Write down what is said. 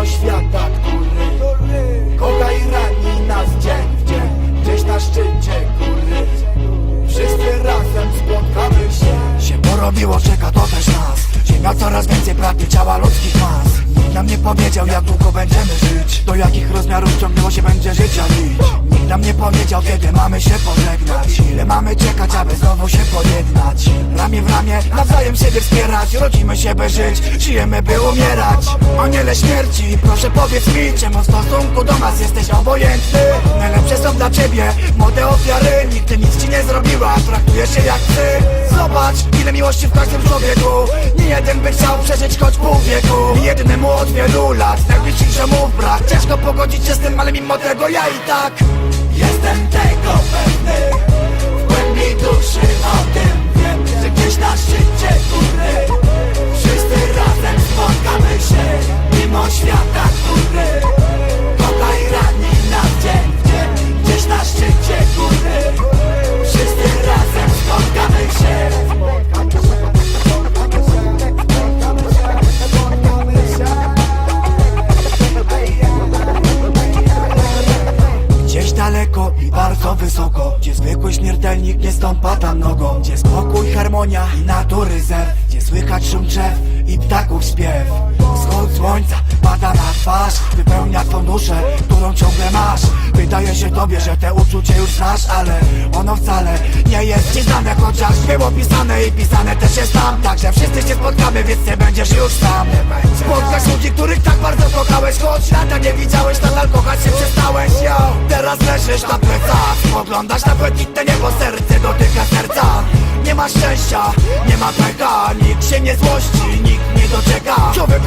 tego świata, który Kochaj rani nas dzień w dzień Gdzieś na szczycie góry. Wszyscy razem spotkamy się. Się porobiło, czeka to też nas. Ziemia coraz więcej pragnie ciała ludzkich mas. Nikt nam nie powiedział, jak długo będziemy żyć. Do jakich rozmiarów ciągnęło się będzie życia nic nam nie powiedział kiedy mamy się pożegnać. Ile mamy czekać, aby znowu się pojednać? Ramię w ramię, nawzajem siebie wspierać. Rodzimy się by żyć, żyjemy by umierać. Aniele śmierci, proszę powiedz mi Czemu w stosunku do nas jesteś obojętny? Najlepsze są dla ciebie młode ofiary. Nigdy nic ci nie zrobiła, traktujesz się jak ty. Zobacz, ile miłości w każdym człowieku. Nie jeden by chciał przeżyć choć pół wieku. Jednemu od wielu lat Najbliższych ziomów brak. Ciężko pogodzić się z tym, ale mimo tego ja i tak Jestem tego pewny. W głębi duszy o daleko i bardzo wysoko Gdzie zwykły śmiertelnik nie stąpa tam nogą Gdzie spokój, harmonia i natury zew Gdzie słychać szum drzew i ptaków śpiew Słońca pada na twarz Wypełnia twą duszę, którą ciągle masz. Wydaje się tobie, że te uczucie już znasz Ale ono wcale nie jest ci znane Chociaż było pisane i pisane też jest tam. Także wszyscy się spotkamy, więc nie będziesz już sam. Spotkasz ludzi, których tak bardzo kochałeś Choć lata nie widziałeś, nadal kochać się przestałeś. Yo. Teraz leżysz na plecach Spoglądasz na błękitne niebo, serce dotyka serca. Nie ma szczęścia, nie ma pecha Nikt się nie złości, nikt nie doczeka. Człowiek